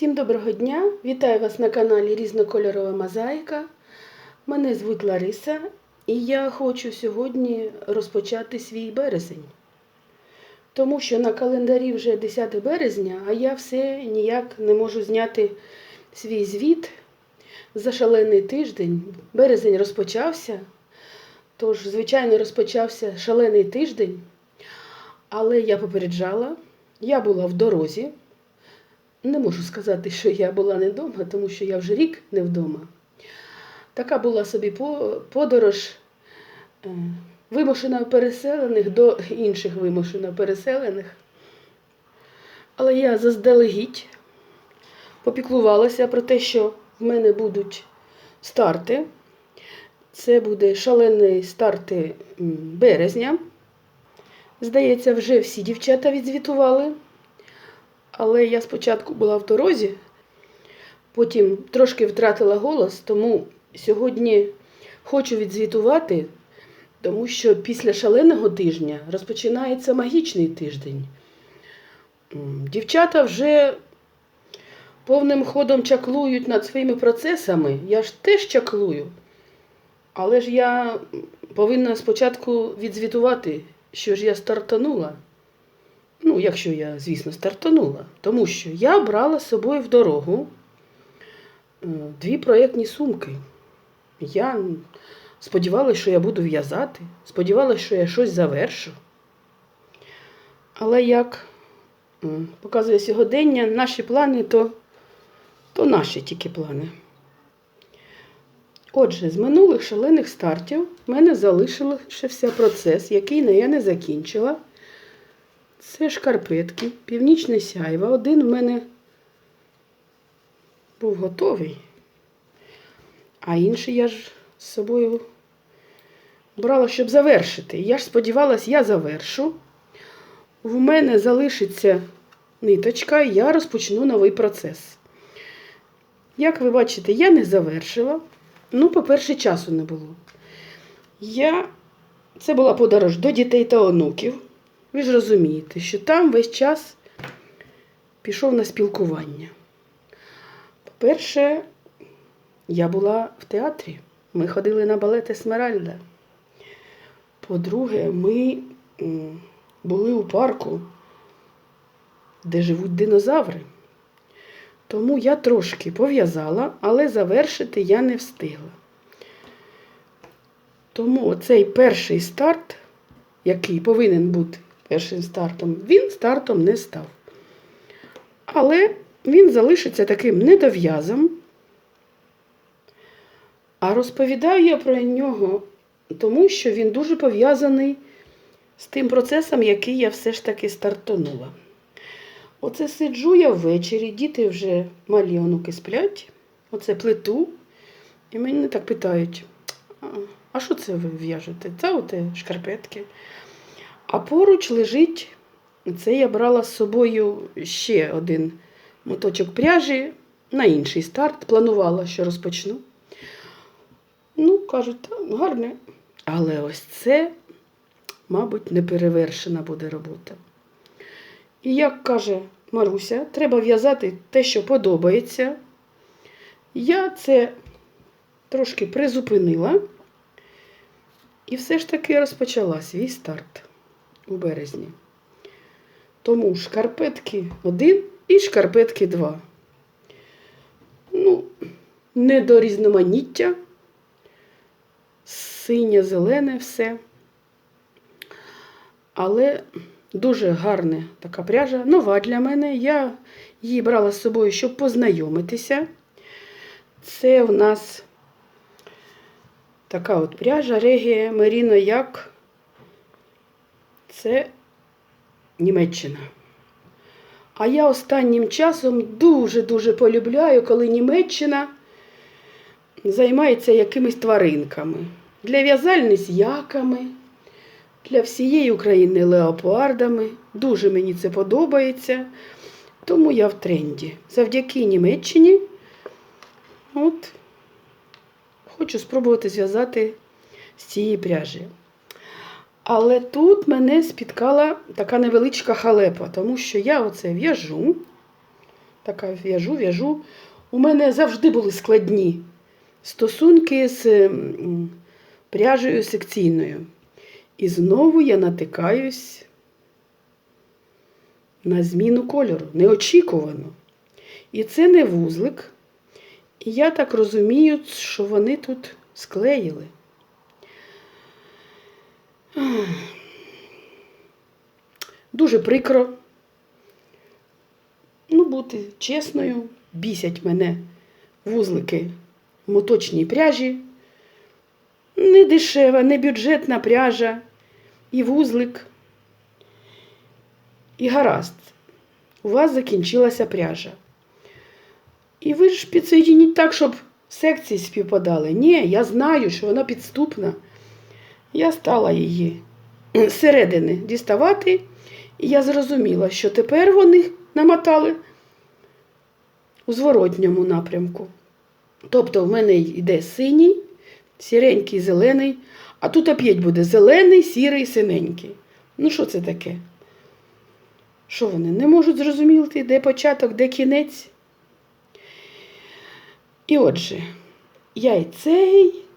Всім доброго дня! Вітаю вас на каналі Різнокольорова Мозаїка. Мене звуть Лариса і я хочу сьогодні розпочати свій березень. Тому що на календарі вже 10 березня, а я все ніяк не можу зняти свій звіт за шалений тиждень. Березень розпочався, тож, звичайно, розпочався шалений тиждень. Але я попереджала, я була в дорозі. Не можу сказати, що я була не вдома, тому що я вже рік не вдома. Така була собі подорож е, вимушено переселених до інших вимушено переселених. Але я заздалегідь попіклувалася про те, що в мене будуть старти. Це буде шалені старти березня. Здається, вже всі дівчата відзвітували. Але я спочатку була в дорозі, потім трошки втратила голос, тому сьогодні хочу відзвітувати, тому що після шаленого тижня розпочинається магічний тиждень. Дівчата вже повним ходом чаклують над своїми процесами. Я ж теж чаклую. Але ж я повинна спочатку відзвітувати, що ж я стартанула. Ну, якщо я, звісно, стартанула. Тому що я брала з собою в дорогу е, дві проєктні сумки. Я сподівалася, що я буду в'язати, сподівалася, що я щось завершу. Але як показує сьогодення, наші плани то, то наші тільки плани. Отже, з минулих шалених стартів в мене залишився процес, який я не закінчила. Це шкарпетки, північне сяйво. Один в мене був готовий, а інший я ж з собою брала, щоб завершити. Я ж сподівалась, я завершу. В мене залишиться ниточка, і я розпочну новий процес. Як ви бачите, я не завершила. Ну, по-перше, часу не було. Я... Це була подорож до дітей та онуків. Ви ж розумієте, що там весь час пішов на спілкування. По-перше, я була в театрі. Ми ходили на балет Есмеральда. По-друге, ми були у парку, де живуть динозаври. Тому я трошки пов'язала, але завершити я не встигла. Тому оцей перший старт, який повинен бути першим стартом, він стартом не став. Але він залишиться таким недов'язом. А розповідаю я про нього, тому що він дуже пов'язаний з тим процесом, який я все ж таки стартанула. Оце сиджу я ввечері, діти вже малі онуки сплять, оце плиту. І мене так питають: «А, а що це ви в'яжете? Це оте шкарпетки. А поруч лежить, це я брала з собою ще один моточок пряжі на інший старт. Планувала, що розпочну. Ну, кажуть, «Та, гарне. Але ось це, мабуть, неперевершена буде робота. І як каже Маруся, треба в'язати те, що подобається. Я це трошки призупинила і все ж таки розпочала свій старт у березні. Тому шкарпетки 1 і шкарпетки 2. Ну, не до різноманіття. Синє, зелене все. Але дуже гарна така пряжа, нова для мене. Я її брала з собою, щоб познайомитися. Це в нас така от пряжа Регія Меріно Як. Це Німеччина. А я останнім часом дуже-дуже полюбляю, коли Німеччина займається якимись тваринками. Для в'язальниць яками, для всієї України леопардами. Дуже мені це подобається. Тому я в тренді. Завдяки Німеччині от, хочу спробувати зв'язати з цієї пряжі. Але тут мене спіткала така невеличка халепа, тому що я оце в'яжу, така в'яжу, в'яжу. У мене завжди були складні стосунки з пряжею секційною. І знову я натикаюсь на зміну кольору. Неочікувано. І це не вузлик. І я так розумію, що вони тут склеїли. Дуже прикро. Ну, бути чесною, бісять мене вузлики в моточній пряжі. Не дешева, не бюджетна пряжа і вузлик. І гаразд, у вас закінчилася пряжа. І ви ж підсоєдініть так, щоб секції співпадали. Ні, я знаю, що вона підступна. Я стала її зсередини діставати, і я зрозуміла, що тепер вони намотали у зворотньому напрямку. Тобто в мене йде синій, сіренький, зелений, а тут оп'ять буде зелений, сірий, синенький. Ну, що це таке? Що вони не можуть зрозуміти, де початок, де кінець? І отже, я і цей за-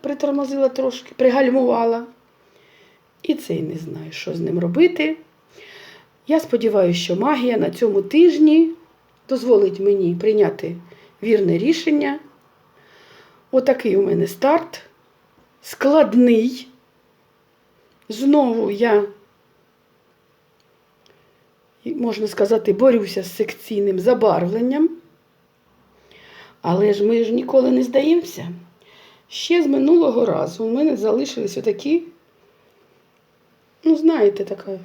притормозила трошки, пригальмувала. І цей не знаю, що з ним робити. Я сподіваюся, що магія на цьому тижні дозволить мені прийняти вірне рішення. Отакий у мене старт. Складний. Знову я, можна сказати, борюся з секційним забарвленням. Але ж ми ж ніколи не здаємося. Ще з минулого разу у мене залишились отакі, ну, знаєте, така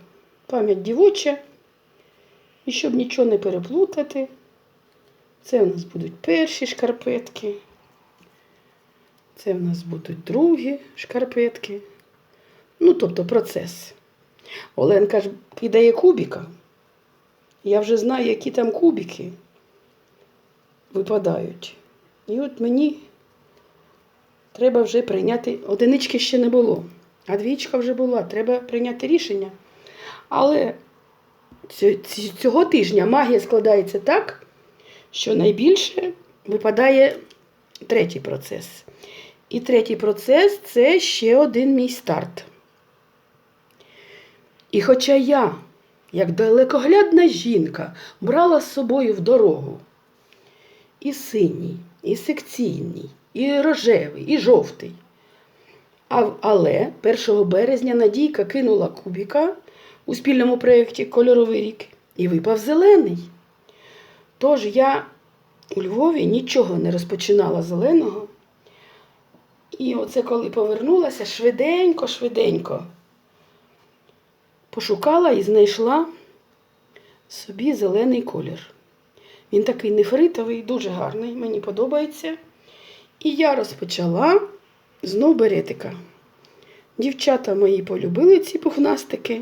пам'ять дівоча. І щоб нічого не переплутати, це у нас будуть перші шкарпетки. Це в нас будуть другі шкарпетки. Ну, тобто процес. Оленка ж кидає кубіка. Я вже знаю, які там кубики випадають. І от мені треба вже прийняти. Одинички ще не було, а двічка вже була. Треба прийняти рішення. Але ць- ць- цього тижня магія складається так, що найбільше випадає третій процес. І третій процес це ще один мій старт. І хоча я, як далекоглядна жінка, брала з собою в дорогу і синій, і секційний, і рожевий, і жовтий. А, але 1 березня Надійка кинула кубіка у спільному проєкті Кольоровий рік і випав зелений. Тож я у Львові нічого не розпочинала зеленого. І оце коли повернулася, швиденько, швиденько пошукала і знайшла собі зелений колір. Він такий нефритовий, дуже гарний, мені подобається. І я розпочала знов беретика. Дівчата мої полюбили ці пухнастики.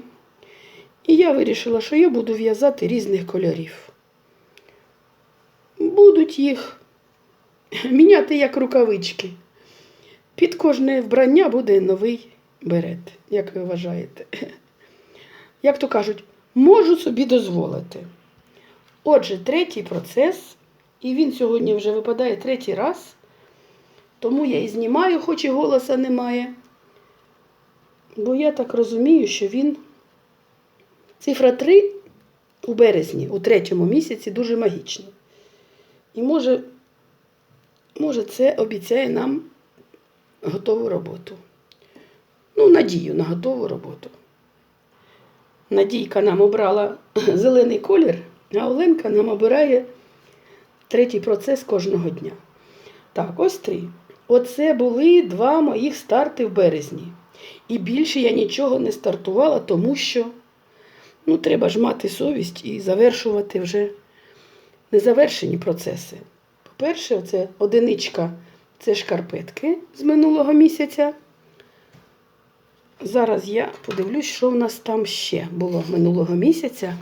І я вирішила, що я буду в'язати різних кольорів. Будуть їх міняти як рукавички. Під кожне вбрання буде новий берет, як ви вважаєте. Як то кажуть, можу собі дозволити. Отже, третій процес, і він сьогодні вже випадає третій раз. Тому я і знімаю, хоч і голоса немає. Бо я так розумію, що він. Цифра 3 у березні, у третьому місяці, дуже магічна. І може, може, це обіцяє нам готову роботу. Ну, надію на готову роботу. Надійка нам обрала зелений колір, а Оленка нам обирає третій процес кожного дня. Так, ось три. Оце були два моїх старти в березні. І більше я нічого не стартувала, тому що ну, треба ж мати совість і завершувати вже незавершені процеси. По-перше, це одиничка це шкарпетки з минулого місяця. Зараз я подивлюсь, що в нас там ще було минулого місяця.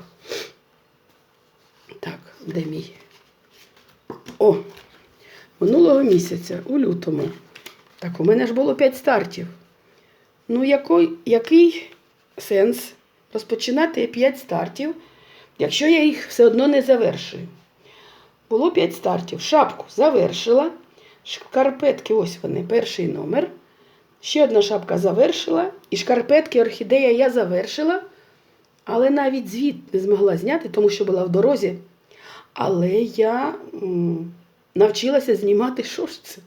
Так, де мій? О, минулого місяця, у лютому. Так, у мене ж було 5 стартів. Ну, який, який сенс розпочинати 5 стартів, якщо я їх все одно не завершую. Було 5 стартів. Шапку завершила. Шкарпетки, ось вони, перший номер. Ще одна шапка завершила. І шкарпетки орхідея я завершила. Але навіть звіт не змогла зняти, тому що була в дорозі. Але я м, навчилася знімати шорти.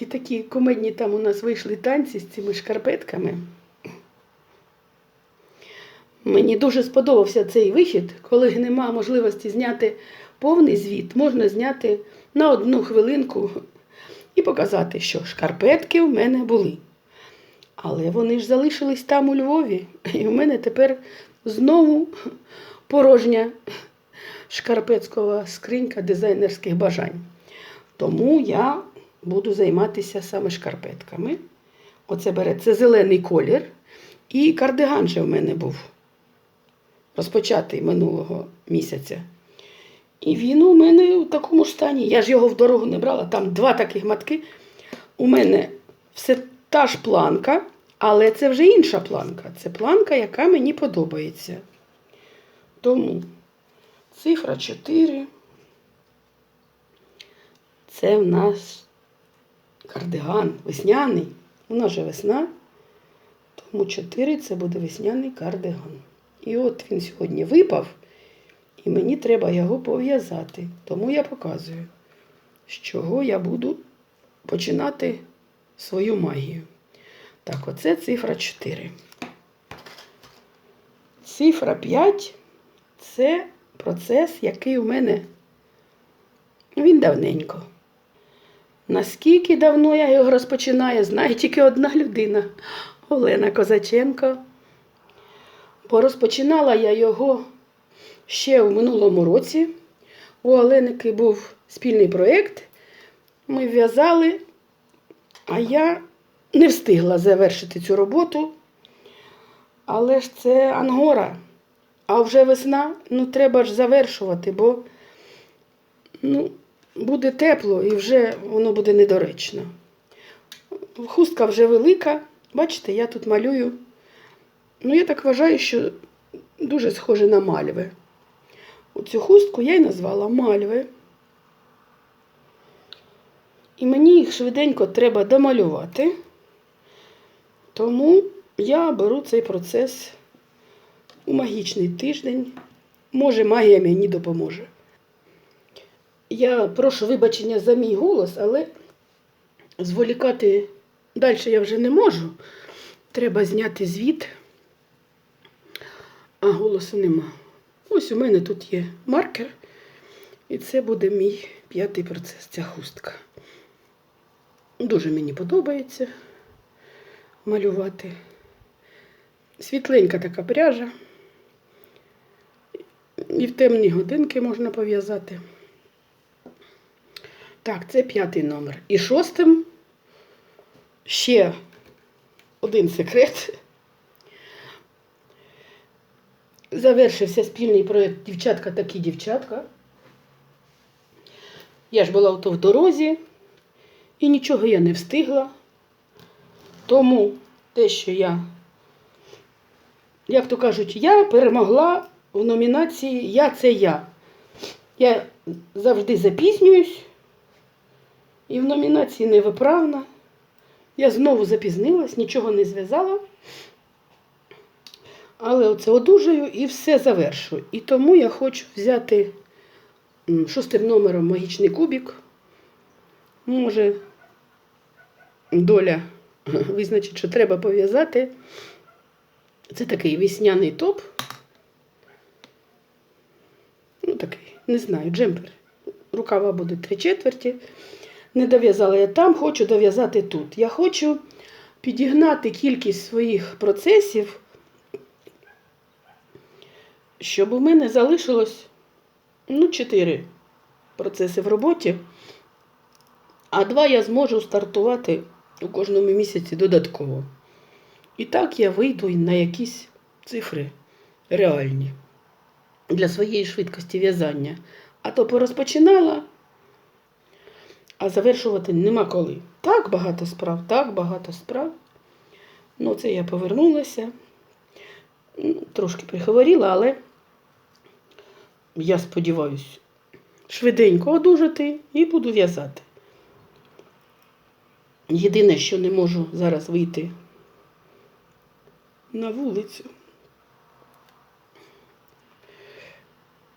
І такі комедні там у нас вийшли танці з цими шкарпетками. Мені дуже сподобався цей вихід, коли нема можливості зняти повний звіт, можна зняти на одну хвилинку і показати, що шкарпетки в мене були. Але вони ж залишились там у Львові, і в мене тепер знову порожня шкарпетськова скринька дизайнерських бажань. Тому я буду займатися саме шкарпетками. Оце бере це зелений колір. І кардиган же в мене був розпочатий минулого місяця. І він у мене у такому ж стані. Я ж його в дорогу не брала. Там два таких матки. У мене все та ж планка, але це вже інша планка. Це планка, яка мені подобається. Тому цифра 4. Це в нас кардиган весняний. У нас же весна. Тому 4 це буде весняний кардиган. І от він сьогодні випав, і мені треба його пов'язати. Тому я показую, з чого я буду починати свою магію. Так, оце цифра 4. Цифра 5 це процес, який у мене він давненько. Наскільки давно я його розпочинаю, знає тільки одна людина Олена Козаченко. Бо розпочинала я його ще в минулому році. У Оленики був спільний проєкт. Ми в'язали, а я не встигла завершити цю роботу. Але ж це ангора. А вже весна, ну треба ж завершувати, бо ну, буде тепло і вже воно буде недоречно. Хустка вже велика. Бачите, я тут малюю. Ну, я так вважаю, що дуже схоже на мальви. Оцю хустку я й назвала мальви. І мені їх швиденько треба домалювати. Тому я беру цей процес у магічний тиждень. Може, магія мені допоможе. Я прошу вибачення за мій голос, але зволікати далі я вже не можу. Треба зняти звіт, а голосу нема. Ось у мене тут є маркер, і це буде мій п'ятий процес, ця хустка. Дуже мені подобається малювати. Світленька така пряжа. І в темні годинки можна пов'язати. Так, це п'ятий номер. І шостим ще один секрет. Завершився спільний проєкт Дівчатка такі дівчатка. Я ж була ото в дорозі і нічого я не встигла. Тому те, що я, як то кажуть, я перемогла в номінації Я це я. Я завжди запізнююсь і в номінації невиправна. Я знову запізнилась, нічого не зв'язала. Але оце одужаю і все завершую. І тому я хочу взяти шостим номером магічний кубик. Може, доля визначить, що треба пов'язати. Це такий весняний топ. Ну, такий, не знаю, джемпер. Рукава буде три четверті. Не дов'язала я там, хочу дов'язати тут. Я хочу підігнати кількість своїх процесів, щоб у мене залишилось ну, 4 процеси в роботі, а два я зможу стартувати у кожному місяці додатково. І так я вийду на якісь цифри реальні для своєї швидкості в'язання. А то порозпочинала, а завершувати нема коли. Так багато справ, так багато справ. Ну, це я повернулася. Ну, Трошки прихворіла, але я сподіваюся, швиденько одужати і буду в'язати. Єдине, що не можу зараз вийти на вулицю.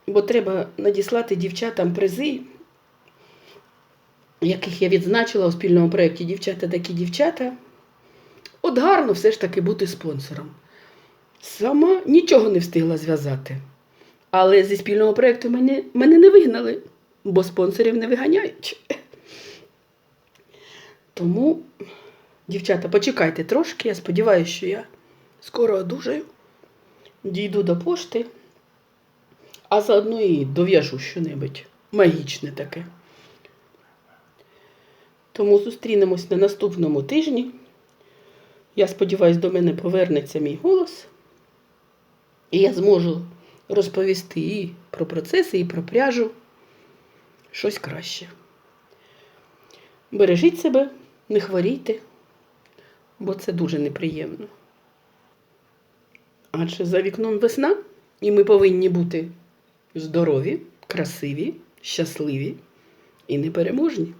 Бо треба надіслати дівчатам призи, яких я відзначила у спільному проєкті Дівчата такі дівчата. От гарно все ж таки бути спонсором. Сама нічого не встигла зв'язати. Але зі спільного проєкту мене, мене не вигнали, бо спонсорів не виганяють. Тому, дівчата, почекайте трошки. Я сподіваюся, що я скоро одужаю, дійду до пошти, а заодно і дов'яжу щонебудь магічне таке. Тому зустрінемось на наступному тижні. Я сподіваюся, до мене повернеться мій голос. І я зможу розповісти і про процеси, і про пряжу. Щось краще. Бережіть себе, не хворійте, бо це дуже неприємно. Адже за вікном весна, і ми повинні бути здорові, красиві, щасливі і непереможні.